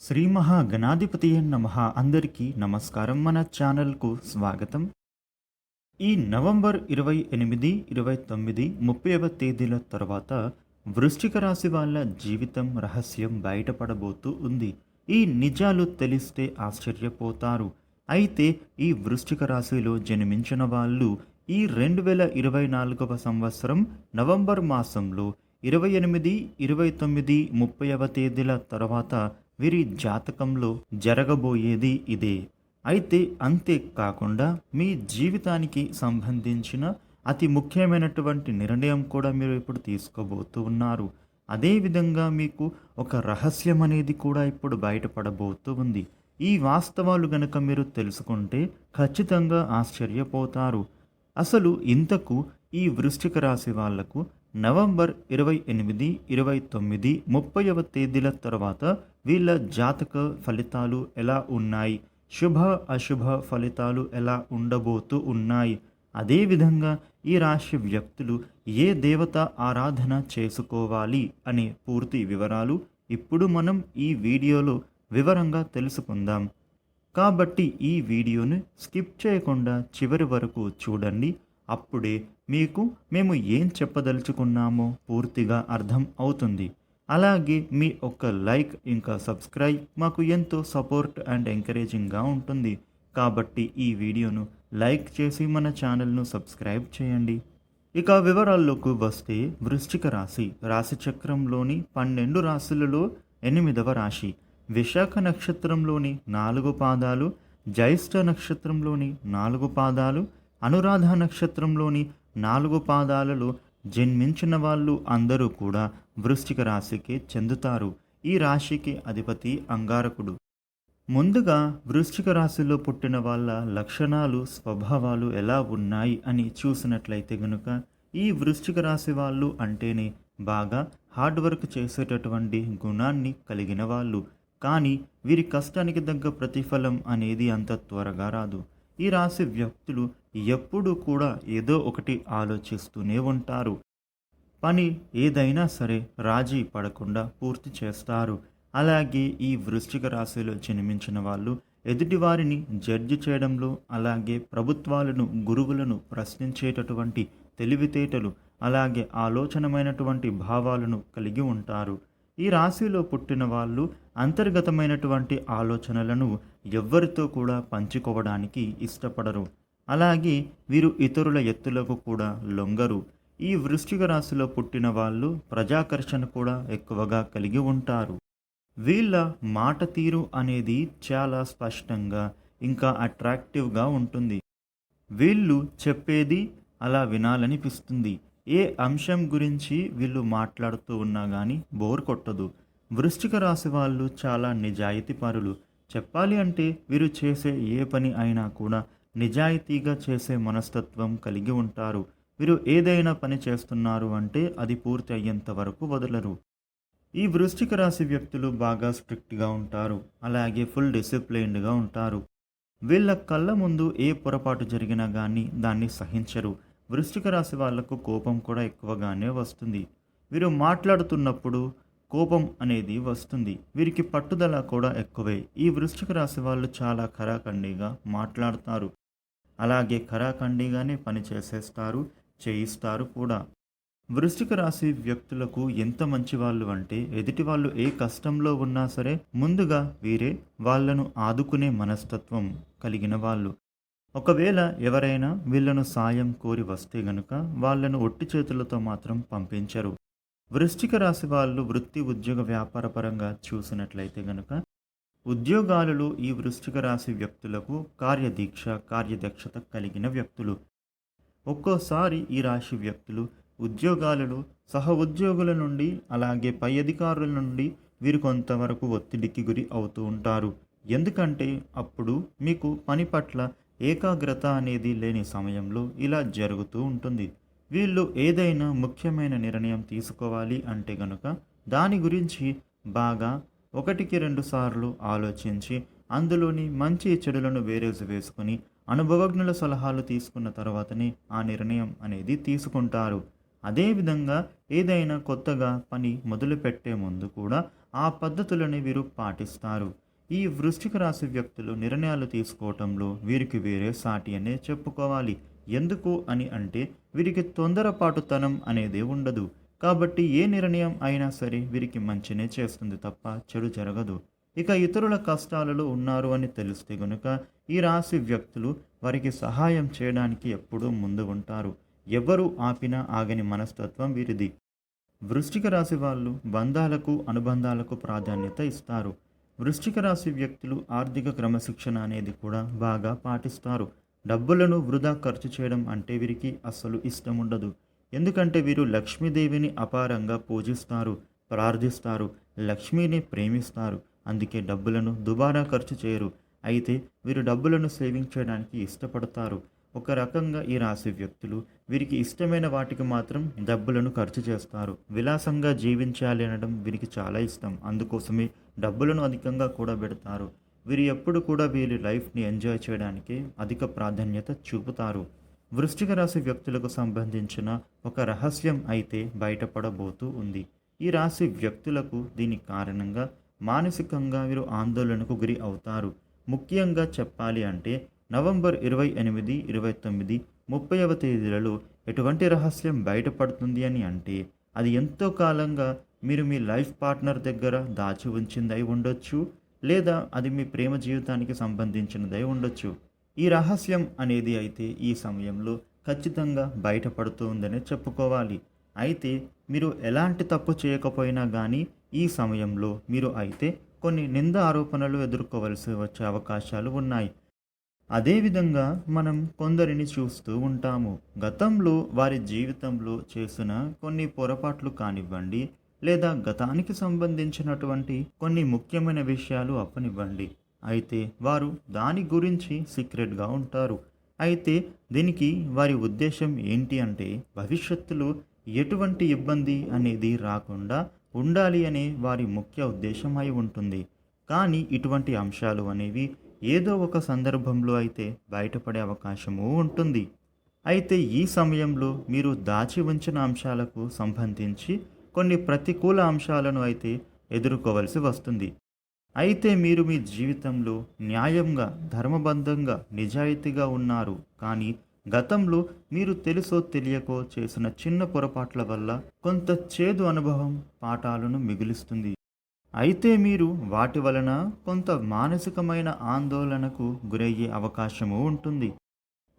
శ్రీ మహాగణాధిపతి నమ. అందరికీ నమస్కారం. మన ఛానల్కు స్వాగతం. ఈ నవంబర్ ఇరవై ఎనిమిది ఇరవై తొమ్మిది ముప్పైవ తేదీల తర్వాత వృశ్చిక రాశి వాళ్ళ జీవితం రహస్యం బయటపడబోతూ ఉంది. ఈ నిజాలు తెలిస్తే ఆశ్చర్యపోతారు. అయితే ఈ వృశ్చిక రాశిలో జన్మించిన వాళ్ళు ఈ రెండు వేల ఇరవై నాలుగవ సంవత్సరం నవంబర్ మాసంలో ఇరవై ఎనిమిది ఇరవై తొమ్మిది ముప్పైవ తేదీల తర్వాత వీరి జాతకంలో జరగబోయేది ఇదే. అయితే అంతేకాకుండా మీ జీవితానికి సంబంధించిన అతి ముఖ్యమైనటువంటి నిర్ణయం కూడా మీరు ఇప్పుడు తీసుకోబోతూ ఉన్నారు. అదేవిధంగా మీకు ఒక రహస్యం అనేది కూడా ఇప్పుడు బయటపడబోతూ ఉంది. ఈ వాస్తవాలు గనక మీరు తెలుసుకుంటే ఖచ్చితంగా ఆశ్చర్యపోతారు. అసలు ఇంతకు ఈ వృశ్చిక రాశి వాళ్ళకు నవంబర్ ఇరవై ఎనిమిది ఇరవై తొమ్మిది ముప్పైవ తేదీల తర్వాత వీళ్ళ జాతక ఫలితాలు ఎలా ఉన్నాయి? శుభ అశుభ ఫలితాలు ఎలా ఉండబోతూ ఉన్నాయి? అదేవిధంగా ఈ రాశి వ్యక్తులు ఏ దేవత ఆరాధన చేసుకోవాలి అనే పూర్తి వివరాలు ఇప్పుడు మనం ఈ వీడియోలో వివరంగా తెలుసుకుందాం. కాబట్టి ఈ వీడియోను స్కిప్ చేయకుండా చివరి వరకు చూడండి. అప్పుడే మీకు మేము ఏం చెప్పదలుచుకున్నామో పూర్తిగా అర్థం అవుతుంది. అలాగే మీ ఒక్క లైక్ ఇంకా సబ్స్క్రైబ్ మాకు ఎంతో సపోర్ట్ అండ్ ఎంకరేజింగ్గా ఉంటుంది. కాబట్టి ఈ వీడియోను లైక్ చేసి మన ఛానల్ను సబ్స్క్రైబ్ చేయండి. ఇక వివరాల్లోకి వస్తే వృశ్చిక రాశి. రాశి చక్రంలోని పన్నెండు రాశులలో ఎనిమిదవ రాశి. విశాఖ నక్షత్రంలోని నాలుగు పాదాలు జ్యేష్ఠ నక్షత్రంలోని నాలుగు పాదాలు అనురాధ నక్షత్రంలోని నాలుగు పాదాలలో జన్మించిన వాళ్ళు అందరూ కూడా వృశ్చిక రాశికి చెందుతారు. ఈ రాశికి అధిపతి అంగారకుడు. ముందుగా వృశ్చిక రాశిలో పుట్టిన వాళ్ళ లక్షణాలు స్వభావాలు ఎలా ఉన్నాయి అని చూసినట్లయితే గనుక ఈ వృశ్చిక రాశి వాళ్ళు అంటేనే బాగా హార్డ్ వర్క్ చేసేటటువంటి గుణాన్ని కలిగిన వాళ్ళు. కానీ వీరి కష్టానికి తగ్గ ప్రతిఫలం అనేది అంత త్వరగా రాదు. ఈ రాశి వ్యక్తులు ఎప్పుడూ కూడా ఏదో ఒకటి ఆలోచిస్తూనే ఉంటారు. పని ఏదైనా సరే రాజీ పడకుండా పూర్తి చేస్తారు. అలాగే ఈ వృశ్చిక రాశిలో జన్మించిన వాళ్ళు ఎదుటివారిని జడ్జి చేయడంలో అలాగే ప్రభుత్వాలను గురువులను ప్రశ్నించేటటువంటి తెలివితేటలు అలాగే ఆలోచనమైనటువంటి భావాలను కలిగి ఉంటారు. ఈ రాశిలో పుట్టిన వాళ్ళు అంతర్గతమైనటువంటి ఆలోచనలను ఎవ్వరితో కూడా పంచుకోవడానికి ఇష్టపడరు. అలాగే వీరు ఇతరుల ఎత్తులకు కూడా లొంగరు. ఈ వృశ్చిక రాశిలో పుట్టిన వాళ్ళు ప్రజాకర్షణ కూడా ఎక్కువగా కలిగి ఉంటారు. వీళ్ళ మాట తీరు అనేది చాలా స్పష్టంగా ఇంకా అట్రాక్టివ్గా ఉంటుంది. వీళ్ళు చెప్పేది అలా వినాలనిపిస్తుంది. ఏ అంశం గురించి వీళ్ళు మాట్లాడుతూ ఉన్నా కానీ బోర్ కొట్టదు. వృశ్చిక రాశి వాళ్ళు చాలా నిజాయితీపరులు చెప్పాలి అంటే వీరు చేసే ఏ పని అయినా కూడా నిజాయితీగా చేసే మనస్తత్వం కలిగి ఉంటారు. వీరు ఏదైనా పని చేస్తున్నారు అంటే అది పూర్తి అయ్యేంత వరకు వదలరు. ఈ వృశ్చిక రాశి వ్యక్తులు బాగా స్ట్రిక్ట్గా ఉంటారు. అలాగే ఫుల్ డిసిప్లైన్డ్గా ఉంటారు. వీళ్ళ కళ్ళ ముందు ఏ పొరపాటు జరిగినా కానీ దాన్ని సహించరు. వృశ్చిక రాశి వాళ్ళకు కోపం కూడా ఎక్కువగానే వస్తుంది. వీరు మాట్లాడుతున్నప్పుడు కోపం అనేది వస్తుంది. వీరికి పట్టుదల కూడా ఎక్కువే. ఈ వృశ్చిక రాశి వాళ్ళు చాలా ఖరాఖండిగా మాట్లాడతారు. అలాగే ఖరాఖండిగానే పని చేసేస్తారు. చేయిస్తారు కూడా. వృశ్చిక రాశి వ్యక్తులకు ఎంత మంచి వాళ్ళు అంటే ఎదుటి వాళ్ళు ఏ కష్టంలో ఉన్నా సరే ముందుగా వీరే వాళ్ళను ఆదుకునే మనస్తత్వం కలిగిన వాళ్ళు. ఒకవేళ ఎవరైనా వీళ్ళను సాయం కోరి వస్తే గనుక వాళ్ళను ఒట్టి చేతులతో మాత్రం పంపించరు. వృశ్చిక రాశి వాళ్ళు వృత్తి ఉద్యోగ వ్యాపార పరంగా చూసినట్లయితే గనుక ఉద్యోగాలలో ఈ వృశ్చిక రాశి వ్యక్తులకు కార్యదీక్ష కార్యదక్షత కలిగిన వ్యక్తులు. ఒక్కోసారి ఈ రాశి వ్యక్తులు ఉద్యోగాలలో సహ ఉద్యోగుల నుండి అలాగే పై అధికారుల నుండి వీరు కొంతవరకు ఒత్తిడికి గురి అవుతూ ఉంటారు. ఎందుకంటే అప్పుడు మీకు పని పట్ల ఏకాగ్రత అనేది లేని సమయంలో ఇలా జరుగుతూ ఉంటుంది. వీళ్ళు ఏదైనా ముఖ్యమైన నిర్ణయం తీసుకోవాలి అంటే గనుక దాని గురించి బాగా ఒకటికి రెండు సార్లు ఆలోచించి అందులోని మంచి చెడులను వేరేసి వేసుకుని అనుభవజ్ఞుల సలహాలు తీసుకున్న తర్వాతనే ఆ నిర్ణయం అనేది తీసుకుంటారు. అదేవిధంగా ఏదైనా కొత్తగా పని మొదలుపెట్టే ముందు కూడా ఆ పద్ధతులని వీరు పాటిస్తారు. ఈ వృష్టిక రాశి వ్యక్తులు నిర్ణయాలు తీసుకోవటంలో వీరికి వేరే సాటి అనే చెప్పుకోవాలి. ఎందుకు అని అంటే వీరికి తొందరపాటుతనం అనేది ఉండదు. కాబట్టి ఏ నిర్ణయం అయినా సరే వీరికి మంచినే చేస్తుంది తప్ప చెడు జరగదు. ఇక ఇతరుల కష్టాలలో ఉన్నారు అని తెలిస్తే గనుక ఈ రాశి వ్యక్తులు వారికి సహాయం చేయడానికి ఎప్పుడూ ముందు ఉంటారు ఎవరు ఆపినా ఆగని మనస్తత్వం వీరిది. వృశ్చిక రాశి వాళ్ళు బంధాలకు అనుబంధాలకు ప్రాధాన్యత ఇస్తారు. వృశ్చిక రాశి వ్యక్తులు ఆర్థిక క్రమశిక్షణ అనేది కూడా బాగా పాటిస్తారు. డబ్బులను వృధా ఖర్చు చేయడం అంటే వీరికి అస్సలు ఇష్టం ఉండదు. ఎందుకంటే వీరు లక్ష్మీదేవిని అపారంగా పూజిస్తారు ప్రార్థిస్తారు లక్ష్మిని ప్రేమిస్తారు. అందుకే డబ్బులను దుబారా ఖర్చు చేయరు. అయితే వీరు డబ్బులను సేవింగ్ చేయడానికి ఇష్టపడతారు. ఒక రకంగా ఈ రాశి వ్యక్తులు వీరికి ఇష్టమైన వాటికి మాత్రం డబ్బులను ఖర్చు చేస్తారు. విలాసంగా జీవించాలి అనడం వీరికి చాలా ఇష్టం. అందుకోసమే డబ్బులను అధికంగా కూడా పెడతారు. వీరు ఎప్పుడు కూడా వీరి లైఫ్ని ఎంజాయ్ చేయడానికి అధిక ప్రాధాన్యత చూపుతారు. వృశ్చిక రాశి వ్యక్తులకు సంబంధించిన ఒక రహస్యం అయితే బయటపడబోతూ ఉంది. ఈ రాశి వ్యక్తులకు దీని కారణంగా మానసికంగా వీరు ఆందోళనకు గురి అవుతారు. ముఖ్యంగా చెప్పాలి అంటే నవంబర్ ఇరవై ఎనిమిది ఇరవై తొమ్మిది ముప్పైవ తేదీలలో ఎటువంటి రహస్యం బయటపడుతుంది అని అంటే అది ఎంతో కాలంగా మీరు మీ లైఫ్ పార్ట్నర్ దగ్గర దాచి ఉంచిందై ఉండొచ్చు లేదా అది మీ ప్రేమ జీవితానికి సంబంధించినదై ఉండొచ్చు. ఈ రహస్యం అనేది అయితే ఈ సమయంలో ఖచ్చితంగా బయటపడుతుందనే చెప్పుకోవాలి. అయితే మీరు ఎలాంటి తప్పు చేయకపోయినా కానీ ఈ సమయంలో మీరు అయితే కొన్ని నింద ఆరోపణలు ఎదుర్కోవలసి వచ్చే అవకాశాలు ఉన్నాయి. అదేవిధంగా మనం కొందరిని చూస్తూ ఉంటాము. గతంలో వారి జీవితంలో చేసిన కొన్ని పొరపాట్లు కానివ్వండి లేదా గతానికి సంబంధించినటువంటి కొన్ని ముఖ్యమైన విషయాలు అప్పనివ్వండి అయితే వారు దాని గురించి సీక్రెట్గా ఉంటారు. అయితే దీనికి వారి ఉద్దేశం ఏంటి అంటే భవిష్యత్తులో ఎటువంటి ఇబ్బంది అనేది రాకుండా ఉండాలి అనే వారి ముఖ్య ఉద్దేశం అయి ఉంటుంది. కానీ ఇటువంటి అంశాలు అనేవి ఏదో ఒక సందర్భంలో అయితే బయటపడే అవకాశము ఉంటుంది. అయితే ఈ సమయంలో మీరు దాచి ఉంచిన అంశాలకు సంబంధించి కొన్ని ప్రతికూల అంశాలను అయితే ఎదుర్కోవలసి వస్తుంది. అయితే మీరు మీ జీవితంలో న్యాయంగా ధర్మబద్ధంగా నిజాయితీగా ఉన్నారు. కానీ గతంలో మీరు తెలుసో తెలియకో చేసిన చిన్న పొరపాట్ల వల్ల కొంత చేదు అనుభవం పాఠాలను మిగులుస్తుంది. అయితే మీరు వాటి వలన కొంత మానసికమైన ఆందోళనకు గురయ్యే అవకాశము ఉంటుంది.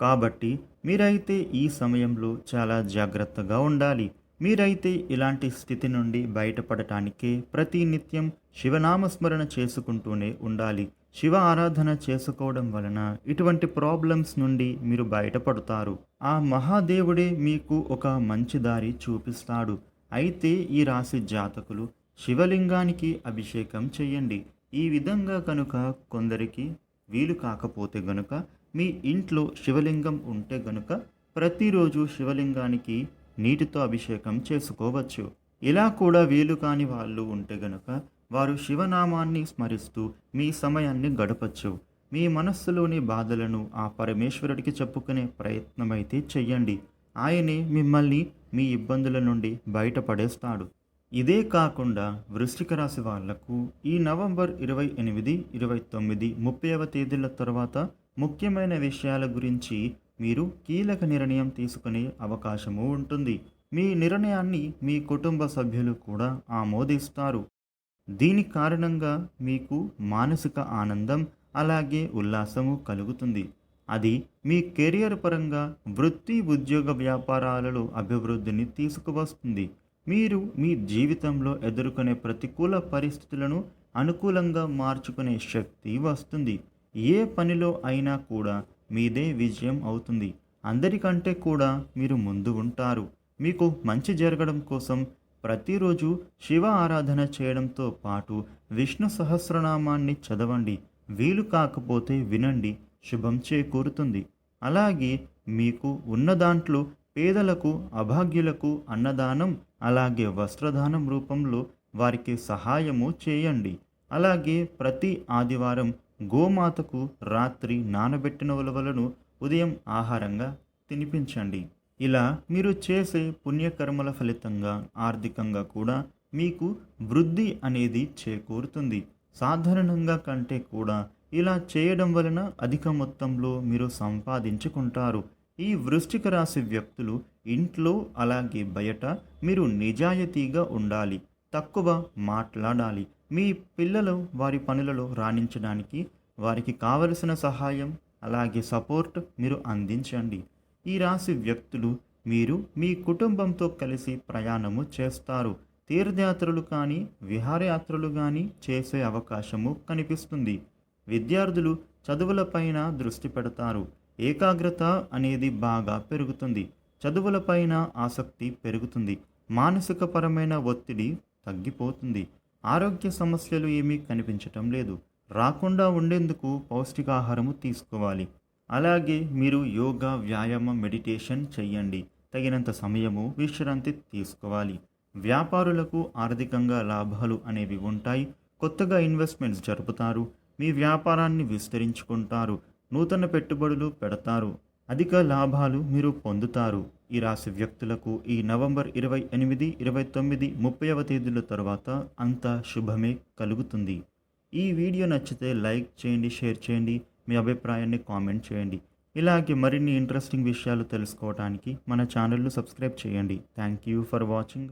కాబట్టి మీరైతే ఈ సమయంలో చాలా జాగ్రత్తగా ఉండాలి. మీరైతే ఇలాంటి స్థితి నుండి బయటపడటానికే ప్రతి నిత్యం శివనామస్మరణ చేసుకుంటూనే ఉండాలి. శివ ఆరాధన చేసుకోవడం వలన ఇటువంటి ప్రాబ్లమ్స్ నుండి మీరు బయటపడతారు. ఆ మహాదేవుడే మీకు ఒక మంచి దారి చూపిస్తాడు. అయితే ఈ రాశి జాతకులు శివలింగానికి అభిషేకం చేయండి. ఈ విధంగా కనుక కొందరికి వీలు కాకపోతే గనుక మీ ఇంట్లో శివలింగం ఉంటే గనుక ప్రతిరోజు శివలింగానికి నీటితో అభిషేకం చేసుకోవచ్చు. ఇలా కూడా వీలు కాని వాళ్ళు ఉంటే గనుక వారు శివనామాన్ని స్మరిస్తూ మీ సమయాన్ని గడపచ్చు. మీ మనస్సులోని బాధలను ఆ పరమేశ్వరుడికి చెప్పుకునే ప్రయత్నమైతే చెయ్యండి. ఆయనే మిమ్మల్ని మీ ఇబ్బందుల నుండి బయటపడేస్తాడు. ఇదే కాకుండా వృశ్చిక రాశి వాళ్ళకు ఈ నవంబర్ ఇరవై ఎనిమిది ఇరవై తొమ్మిది ముప్పైవ తేదీల తర్వాత ముఖ్యమైన విషయాల గురించి మీరు కీలక నిర్ణయం తీసుకునే అవకాశము ఉంటుంది. మీ నిర్ణయాన్ని మీ కుటుంబ సభ్యులు కూడా ఆమోదిస్తారు. దీని కారణంగా మీకు మానసిక ఆనందం అలాగే ఉల్లాసము కలుగుతుంది. అది మీ కెరియర్ పరంగా వృత్తి ఉద్యోగ వ్యాపారాలలో అభివృద్ధిని తీసుకువస్తుంది. మీరు మీ జీవితంలో ఎదుర్కొనే ప్రతికూల పరిస్థితులను అనుకూలంగా మార్చుకునే శక్తి వస్తుంది. ఏ పనిలో అయినా కూడా మీదే విజయం అవుతుంది. అందరికంటే కూడా మీరు ముందు ఉంటారు మీకు మంచి జరగడం కోసం ప్రతిరోజు శివ ఆరాధన చేయడంతో పాటు విష్ణు సహస్రనామాన్ని చదవండి. వీలు కాకపోతే వినండి. శుభం చేకూరుతుంది. అలాగే మీకు ఉన్న దాంట్లో పేదలకు అభాగ్యులకు అన్నదానం అలాగే వస్త్రదానం రూపంలో వారికి సహాయము చేయండి. అలాగే ప్రతి ఆదివారం గోమాతకు రాత్రి నానబెట్టిన ఉలవలను ఉదయం ఆహారంగా తినిపించండి. ఇలా మీరు చేసే పుణ్యకర్మల ఫలితంగా ఆర్థికంగా కూడా మీకు వృద్ధి అనేది చేకూరుతుంది. సాధారణంగా కంటే కూడా ఇలా చేయడం వలన అధిక మొత్తంలో మీరు సంపాదించుకుంటారు. ఈ వృష్టిక రాశి వ్యక్తులు ఇంట్లో అలాగే బయట మీరు నిజాయితీగా ఉండాలి తక్కువ మాట్లాడాలి మీ పిల్లలు వారి పనులలో రాణించడానికి వారికి కావలసిన సహాయం అలాగే సపోర్ట్ మీరు అందించండి. ఈ రాశి వ్యక్తులు మీరు మీ కుటుంబంతో కలిసి ప్రయాణము చేస్తారు. తీర్థయాత్రలు కానీ విహారయాత్రలు కానీ చేసే అవకాశము కనిపిస్తుంది. విద్యార్థులు చదువులపైన దృష్టి పెడతారు. ఏకాగ్రత అనేది బాగా పెరుగుతుంది. చదువులపైన ఆసక్తి పెరుగుతుంది. మానసికపరమైన ఒత్తిడి తగ్గిపోతుంది. ఆరోగ్య సమస్యలు ఏమీ కనిపించటం లేదు. రాకుండా ఉండేందుకు పౌష్టికాహారము తీసుకోవాలి. అలాగే మీరు యోగా వ్యాయామం మెడిటేషన్ చెయ్యండి. తగినంత సమయము విశ్రాంతి తీసుకోవాలి. వ్యాపారులకు ఆర్థికంగా లాభాలు అనేవి ఉంటాయి. కొత్తగా ఇన్వెస్ట్మెంట్స్ జరుపుతారు. మీ వ్యాపారాన్ని విస్తరించుకుంటారు. నూతన పెట్టుబడులు పెడతారు. అధిక లాభాలు మీరు పొందుతారు. ఈ రాశి వ్యక్తులకు ఈ నవంబర్ ఇరవై ఎనిమిది ఇరవై తొమ్మిది ముప్పైవ తేదీల తర్వాత అంతా శుభమే కలుగుతుంది. ఈ వీడియో నచ్చితే లైక్ చేయండి షేర్ చేయండి మీ అభిప్రాయాన్ని కామెంట్ చేయండి. ఇలాగే మరిన్ని ఇంట్రెస్టింగ్ విషయాలు తెలుసుకోవడానికి మన ఛానల్ను సబ్స్క్రైబ్ చేయండి. Thank you for watching.